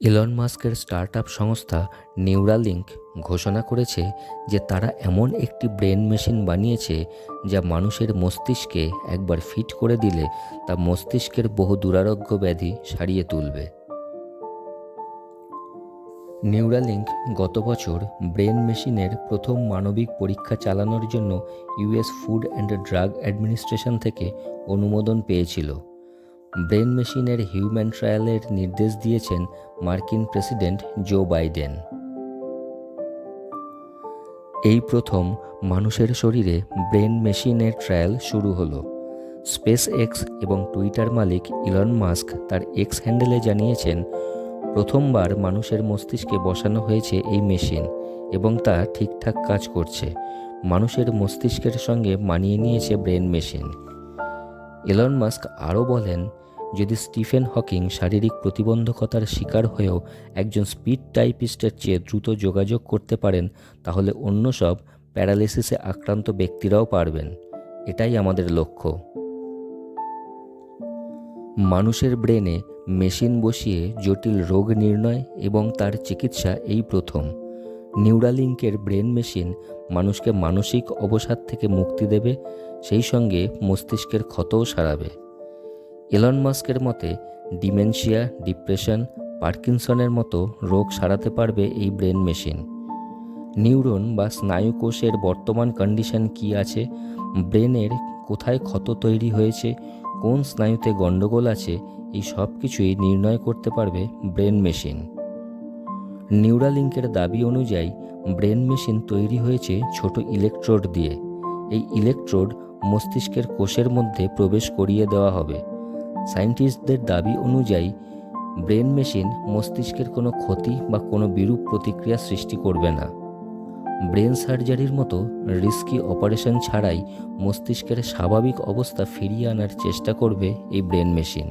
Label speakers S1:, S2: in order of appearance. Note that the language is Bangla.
S1: ইলন মাস্কের স্টার্টআপ সংস্থা নিউরালিঙ্ক ঘোষণা করেছে যে তারা এমন একটি ব্রেন মেশিন বানিয়েছে যা মানুষের মস্তিষ্কে একবার ফিট করে দিলে তা মস্তিষ্কের বহু দুরারোগ্য ব্যাধি সারিয়ে তুলবে। নিউরালিঙ্ক গত বছর ব্রেন মেশিনের প্রথম মানবিক পরীক্ষা চালানোর জন্য US food and drug administration থেকে অনুমোদন পেয়েছিল। ব্রেন মেশিনের হিউম্যান ট্রায়ালের নির্দেশ দিয়েছেন মার্কিন প্রেসিডেন্ট জো বাইডেন। এই প্রথম মানুষের শরীরে ব্রেন মেশিনের ট্রায়াল শুরু হলো। স্পেস এক্স এবং টুইটার মালিক ইলন মাস্ক তার এক্স হ্যান্ডেলে জানিয়েছেন, প্রথমবার মানুষের মস্তিষ্কে বসানো হয়েছে এই মেশিন এবং তা ঠিকঠাক কাজ করছে। মানুষের মস্তিষ্কের সঙ্গে মানিয়ে নিয়েছে ব্রেন মেশিন। এলন মাস্ক আরও বলেন যদি স্টিফেন হকিং শারীরিক প্রতিবন্ধকতার শিকার হয়েও একজন স্পিড টাইপিস্টের চেয়ে দ্রুত যোগাযোগ করতে পারেন, তাহলে অন্য সব প্যারালিসিসে আক্রান্ত ব্যক্তিরাও পারবেন। এটাই আমাদের লক্ষ্য। মানুষের ব্রেনে মেশিন বসিয়ে জটিল রোগ নির্ণয় এবং তার চিকিৎসা এই প্রথম। নিউরালিঙ্কের ব্রেন মেশিন মানুষকে মানসিক অবসাদ থেকে মুক্তি দেবে, সেই সঙ্গে মস্তিষ্কের ক্ষতও সারাবে। এলন মাস্কের মতে, ডিমেনশিয়া, ডিপ্রেশন, পার্কিনসনের মতো রোগ সারাতে পারবে এই ব্রেন মেশিন। নিউরন বা স্নায়ু কোষের বর্তমান কন্ডিশন কি আছে? ব্রেনের কোথায় ক্ষত তৈরি হয়েছে? কোন স্নায়ুতে গণ্ডগোল আছে? এই সব কিছুই নির্ণয় করতে পারবে ব্রেন মেশিন। নিউরালিঙ্কের দাবি অনুযায়ী, ব্রেন মেশিন তৈরি হয়েছে ছোট ইলেকট্রোড দিয়ে। এই ইলেকট্রোড মস্তিষ্কের কোষের মধ্যে প্রবেশ করিয়ে দেওয়া হবে। সায়েন্টিস্টদের দাবি অনুযায়ী, ব্রেন মেশিন মস্তিষ্কের কোনো ক্ষতি বা কোনো বিরূপ প্রতিক্রিয়া সৃষ্টি করবে না। ব্রেন সার্জারির মতো রিস্কি অপারেশন ছাড়াই মস্তিষ্কের স্বাভাবিক অবস্থা ফিরিয়ে আনার চেষ্টা করবে এই ব্রেন মেশিন।